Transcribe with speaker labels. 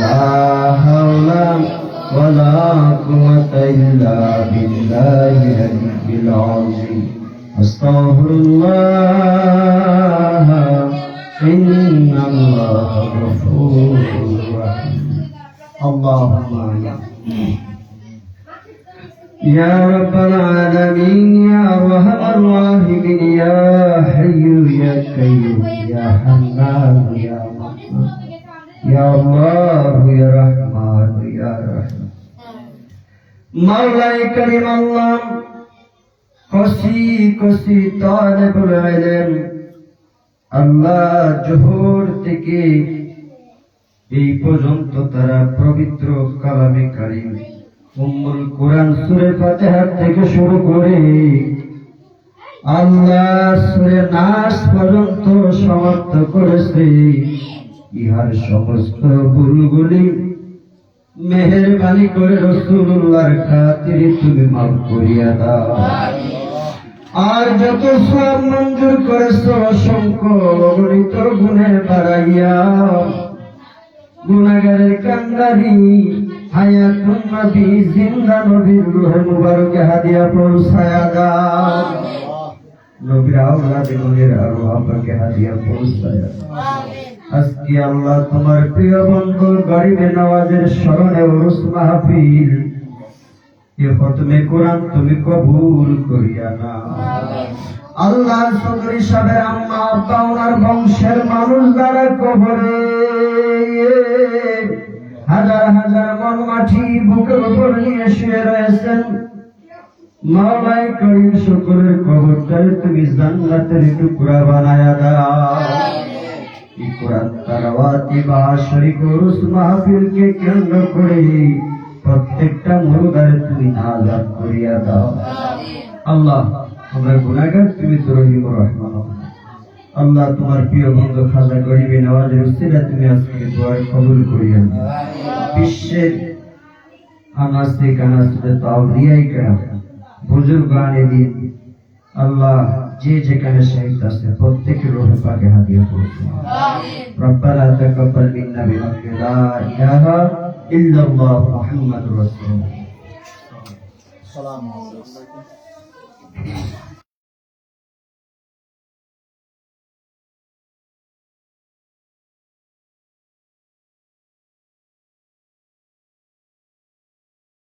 Speaker 1: لا حول ولا قوة إلا بالله العلي العظيم أستغفر الله. إن الله غفور رحيم. اللهم يا رب العالمين يا أرحم الراحمين يا حي يا قيوم يا حنان يا رحمن. ইয়া আল্লাহ ইয়া রহমান ইয়া রহিম মাওলাই করিম আল্লাহ কসি কসি তালেবুল ইলম আল্লাহ জোহর থেকে এই পর্যন্ত তারা পবিত্র কালামে কারিম। উম্মুল কোরআন সুরে ফাতিহার থেকে শুরু করে আল্লাহ সুরে নাস পর্যন্ত সমাপ্ত করেছে। ইহার সমস্ত ভুলগুলি মেহেরবানি করে রসুল্লাহর খাতিরে তুমি মাফ করিয়া দাও। আর যত সব মঞ্জুর করেছ, অসংখ্য অগণিত গুণে বাড়াইয়া, গুণাগারের কান্দারি হায়াতুন নবী, জিন্দা নবীর রুহে মুবারকে হাদিয়া পৌঁছায়া দাও। নবীর আওলাদে নবীর আরও আপনাকে হাদিয়া পৌঁছায়া আজকে আল্লাহ তোমার প্রিয় বন্ধু গরিবে নওয়াজের স্মরণে ওরস মাহফিল। এ খতমে কোরআন তুমি কবুল করিয়া না সদরি সাহেবের আম্মা আব্বা ওনার বংশের মানুষ দ্বারা কবরে। হাজার হাজার মন মাটি বুকের উপর নিয়ে শুয়ে রয়েছেন। মাওলাই করিম শুকরের কবরটারে তুমি জান্নাতের টুকরা বানায়া দাও। বাহাশরি কুরুস মাহফিলকে কেন্দ্র করে প্রত্যেকটা মুরুদারে তুমি নাজাত করিয়া দাও। আল্লাহ আমরা গুনাহগার তুমি তো রহিম রহমান। আল্লাহ তোমার প্রিয় বন্ধু খাজা গরিবে নওয়াজের উসিলা তুমি আজকে দোয়ার কবুল করিয়া দাও বিশ্বের আনাসে কানাসে তাওলিয়াই কেরাম। বুজুর্গ বুজুর্গান দিন আল্লাহ যে যেখানে শহীদ আছে প্রত্যেকের রোহে পাকে হাদিয়া করুন রব্বানা তাকাব্বাল মিন্না বিহাক্কি লা ইল্লাল্লাহ মুহাম্মাদুর রাসূলুল্লাহ।
Speaker 2: সালামু আলাইকুম।